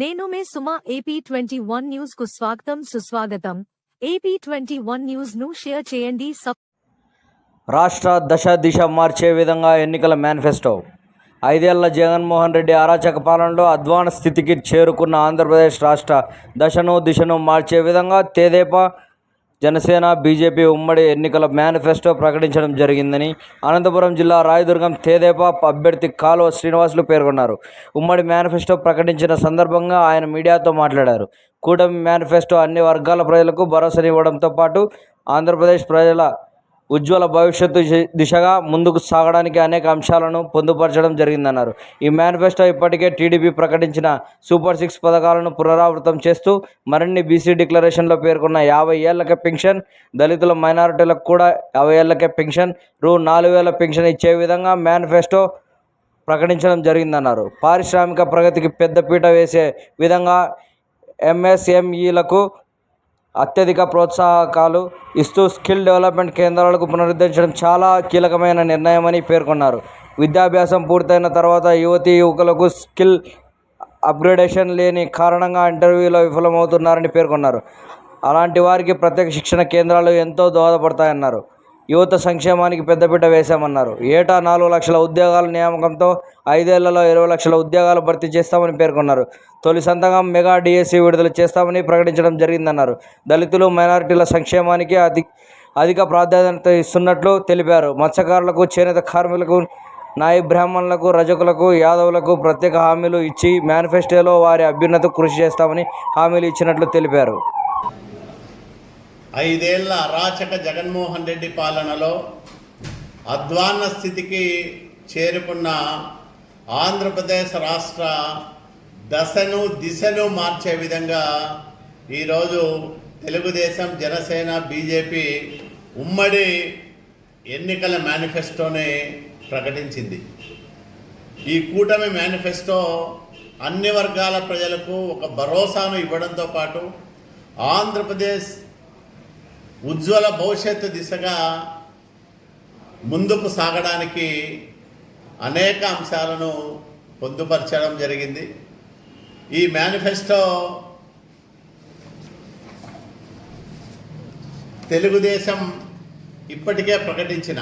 నేను మే Suma AP twenty one న్యూస్కు స్వాగతం సుస్వాగతం. ఏపీ ట్వంటీ వన్ న్యూస్ను షేర్ చేయండి రాష్ట్ర దశ దిశ మార్చే విధంగా ఎన్నికల మేనిఫెస్టో. ఐదేళ్ళ జగన్మోహన్ రెడ్డి అరాచక పాలనలో అధ్వాన స్థితికి చేరుకున్న ఆంధ్రప్రదేశ్ రాష్ట్ర దశను దిశను మార్చే విధంగా తెదేపా జనసేన బీజేపీ ఉమ్మడి ఎన్నికల మేనిఫెస్టో ప్రకటించడం జరిగిందని అనంతపురం జిల్లా రాయదుర్గం తెదేపా అభ్యర్థి కాలువ శ్రీనివాసులు పేర్కొన్నారు. ఉమ్మడి మేనిఫెస్టో ప్రకటించిన సందర్భంగా ఆయన మీడియాతో మాట్లాడారు. కూటమి మేనిఫెస్టో అన్ని వర్గాల ప్రజలకు భరోసానివ్వడంతో పాటు ఆంధ్రప్రదేశ్ ప్రజల ఉజ్వల భవిష్యత్తు దిశగా ముందుకు సాగడానికి అనేక అంశాలను పొందుపరచడం జరిగిందన్నారు. ఈ మేనిఫెస్టో ఇప్పటికే టీడీపీ ప్రకటించిన సూపర్ సిక్స్ పథకాలను పునరావృతం చేస్తూ మరిన్ని బీసీ డిక్లరేషన్లో పేర్కొన్న యాభై ఏళ్ళకే పెన్షన్ దళితుల మైనారిటీలకు కూడా యాభై ఏళ్ళకే పెన్షన్ రూ నాలుగు వేల పెన్షన్ ఇచ్చే విధంగా మేనిఫెస్టో ప్రకటించడం జరిగిందన్నారు. పారిశ్రామిక ప్రగతికి పెద్దపీట వేసే విధంగా ఎంఎస్ఎంఈలకు అత్యధిక ప్రోత్సాహకాలు ఇస్తూ స్కిల్ డెవలప్మెంట్ కేంద్రాలకు పునరుద్ధరించడం చాలా కీలకమైన నిర్ణయమని పేర్కొన్నారు. విద్యాభ్యాసం పూర్తయిన తర్వాత యువతీ యువకులకు స్కిల్ అప్గ్రేడేషన్ లేని కారణంగా ఇంటర్వ్యూలో విఫలమవుతున్నారని పేర్కొన్నారు. అలాంటి వారికి ప్రత్యేక శిక్షణ కేంద్రాలు ఎంతో దోహదపడతాయన్నారు. యువత సంక్షేమానికి పెద్దపీట వేశామన్నారు. ఏటా నాలుగు లక్షల ఉద్యోగాల నియామకంతో ఐదేళ్ళలో ఇరవై లక్షల ఉద్యోగాలు భర్తీ చేస్తామని పేర్కొన్నారు. తొలి సంతకం మెగా డిఎస్సి విడుదల చేస్తామని ప్రకటించడం జరిగిందన్నారు. దళితులు మైనారిటీల సంక్షేమానికి అధి అధిక ప్రాధాన్యత ఇస్తున్నట్లు తెలిపారు. మత్స్యకారులకు చేనేత కార్మికులకు నాయి బ్రాహ్మణులకు రజకులకు యాదవులకు ప్రత్యేక హామీలు ఇచ్చి మేనిఫెస్టోలో వారి అభ్యున్నత కృషి చేస్తామని హామీలు ఇచ్చినట్లు తెలిపారు. ఐదేళ్ళ అరాచక జగన్మోహన్ రెడ్డి పాలనలో అధ్వాన్న స్థితికి చేరుకున్న ఆంధ్రప్రదేశ్ రాష్ట్ర దశను దిశను మార్చే విధంగా ఈరోజు తెలుగుదేశం జనసేన బీజేపీ ఉమ్మడి ఎన్నికల మేనిఫెస్టోని ప్రకటించింది. ఈ కూటమి మేనిఫెస్టో అన్ని వర్గాల ప్రజలకు ఒక భరోసాను ఇవ్వడంతో పాటు ఆంధ్రప్రదేశ్ ఉజ్వల భవిష్యత్తు దిశగా ముందుకు సాగడానికి అనేక అంశాలను పొందుపరచడం జరిగింది. ఈ మేనిఫెస్టో తెలుగుదేశం ఇప్పటికే ప్రకటించిన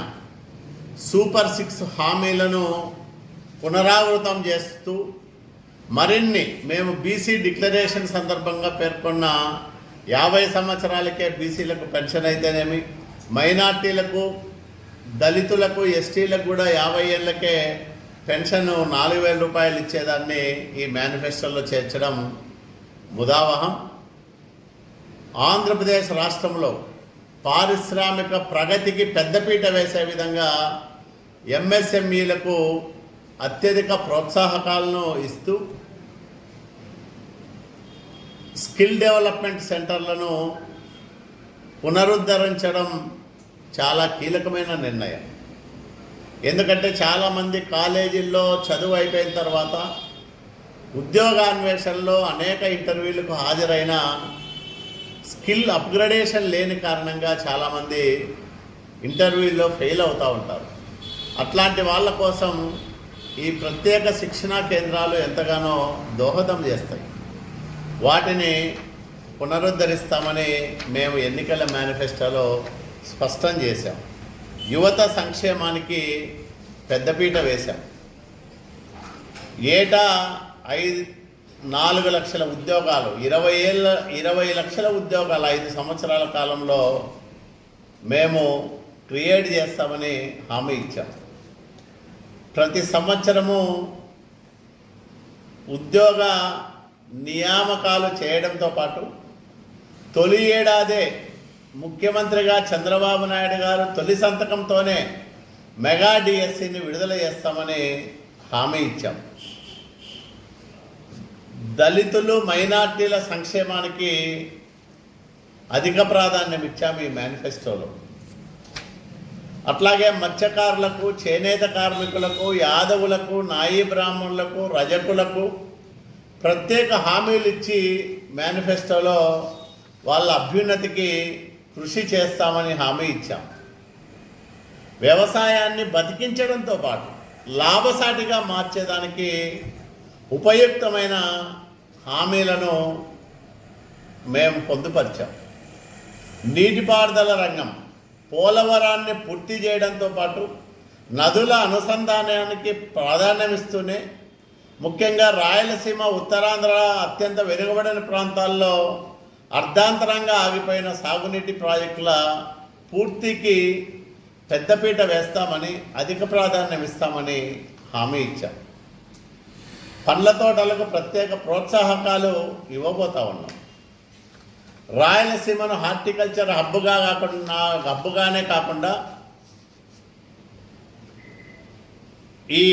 సూపర్ సిక్స్ హామీలను పునరావృతం చేస్తూ మరిన్ని మేము బీసీ డిక్లరేషన్ సందర్భంగా పేర్కొన్న యాభై సంవత్సరాలకే బీసీలకు పెన్షన్ అయితేనేమి మైనార్టీలకు దళితులకు ఎస్టీలకు కూడా యాభై ఏళ్ళకే పెన్షన్ నాలుగు వేల రూపాయలు ఇచ్చేదాన్ని ఈ మేనిఫెస్టోలో చేర్చడం ముదావహం. ఆంధ్రప్రదేశ్ రాష్ట్రంలో పారిశ్రామిక ప్రగతికి పెద్దపీట వేసే విధంగా ఎంఎస్ఎంఈలకు అత్యధిక ప్రోత్సాహకాలను ఇస్తూ స్కిల్ డెవలప్మెంట్ సెంటర్లను పునరుద్ధరించడం చాలా కీలకమైన నిర్ణయం. ఎందుకంటే చాలామంది కాలేజీల్లో చదువు అయిపోయిన తర్వాత ఉద్యోగాన్వేషణలో అనేక ఇంటర్వ్యూలకు హాజరైన స్కిల్ అప్గ్రేడేషన్ లేని కారణంగా చాలామంది ఇంటర్వ్యూలో ఫెయిల్ అవుతూ ఉంటారు. అట్లాంటి వాళ్ళ కోసం ఈ ప్రత్యేక శిక్షణా కేంద్రాలు ఎంతగానో దోహదం చేస్తాయి. వాటిని పునరుద్ధరిస్తామని మేము ఎన్నికల మేనిఫెస్టోలో స్పష్టం చేశాం. యువత సంక్షేమానికి పెద్దపీట వేశాం. ఏటా ఐదు నాలుగు లక్షల ఉద్యోగాలు ఇరవై ఏళ్ళ ఇరవై లక్షల ఉద్యోగాలు ఐదు సంవత్సరాల కాలంలో మేము క్రియేట్ చేస్తామని హామీ ఇచ్చాం. ప్రతి సంవత్సరము ఉద్యోగ నియామకాలు చేయడంతో పాటు తొలి ఏడాదే ముఖ్యమంత్రిగా చంద్రబాబు నాయుడు గారు తొలి సంతకంతోనే మెగా డిఎస్సిని విడుదల చేస్తామని హామీ ఇచ్చాం. దళితులు మైనార్టీల సంక్షేమానికి అధిక ప్రాధాన్యం ఇచ్చాము ఈ మేనిఫెస్టోలో. అట్లాగే మత్స్యకారులకు చేనేత కార్మికులకు యాదవులకు నాయి బ్రాహ్మణులకు రజకులకు ప్రత్యేక హామీలు ఇచ్చి మేనిఫెస్టోలో వాళ్ళ అభ్యున్నతికి కృషి చేస్తామని హామీ ఇచ్చాం. వ్యవసాయాన్ని బతికించడంతో పాటు లాభసాటిగా మార్చేదానికి ఉపయుక్తమైన హామీలను మేము పొందుపరిచాం. నీటిపారుదల రంగం పోలవరాన్ని పూర్తి చేయడంతో పాటు నదుల అనుసంధానానికి ప్రాధాన్యమిస్తూనే ముఖ్యంగా రాయలసీమ ఉత్తరాంధ్ర అత్యంత వెనుకబడిన ప్రాంతాల్లో అర్ధాంతరంగా ఆగిపోయిన సాగునీటి ప్రాజెక్టుల పూర్తికి పెద్దపీట వేస్తామని అధిక ప్రాధాన్యం ఇస్తామని హామీ ఇచ్చాం. పండ్ల తోటలకు ప్రత్యేక ప్రోత్సాహకాలు ఇవ్వబోతా ఉన్నాం. రాయలసీమను హార్టికల్చర్ హబ్బుగా కాకుండా హబ్బుగానే కాకుండా ఈ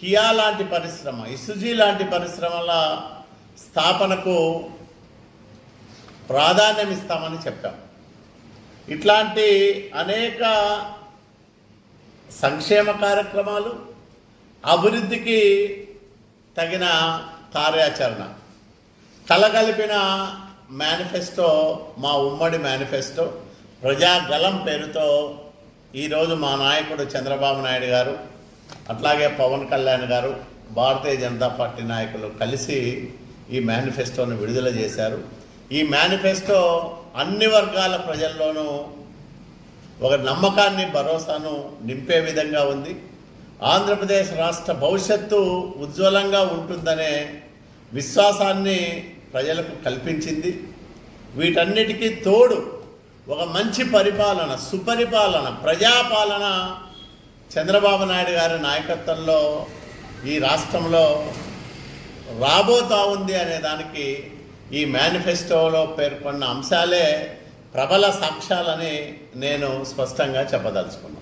కియా లాంటి పరిశ్రమ ఇసుజీ లాంటి పరిశ్రమల స్థాపనకు ప్రాధాన్యం ఇస్తామని చెప్పాం. ఇట్లాంటి అనేక సంక్షేమ కార్యక్రమాలు అభివృద్ధికి తగిన కార్యాచరణ. కలగలిపిన మేనిఫెస్టో మా ఉమ్మడి మేనిఫెస్టో ప్రజాగలం పేరుతో ఈరోజు మా నాయకుడు చంద్రబాబు నాయుడు గారు అట్లాగే పవన్ కళ్యాణ్ గారు భారతీయ జనతా పార్టీ నాయకులు కలిసి ఈ మేనిఫెస్టోను విడుదల చేశారు. ఈ మేనిఫెస్టో అన్ని వర్గాల ప్రజల్లోనూ ఒక నమ్మకాన్ని భరోసాను నింపే విధంగా ఉంది. ఆంధ్రప్రదేశ్ రాష్ట్ర భవిష్యత్తు ఉజ్వలంగా ఉంటుందనే విశ్వాసాన్ని ప్రజలకు కల్పించింది. వీటన్నిటికీ తోడు ఒక మంచి పరిపాలన సుపరిపాలన ప్రజాపాలన చంద్రబాబు నాయుడు గారి నాయకత్వంలో ఈ రాష్ట్రంలో రాబోతా ఉంది అనే దానికి ఈ మేనిఫెస్టోలో పేర్కొన్న అంశాలే ప్రబల సాక్ష్యాలని నేను స్పష్టంగా చెప్పదలుచుకున్నాను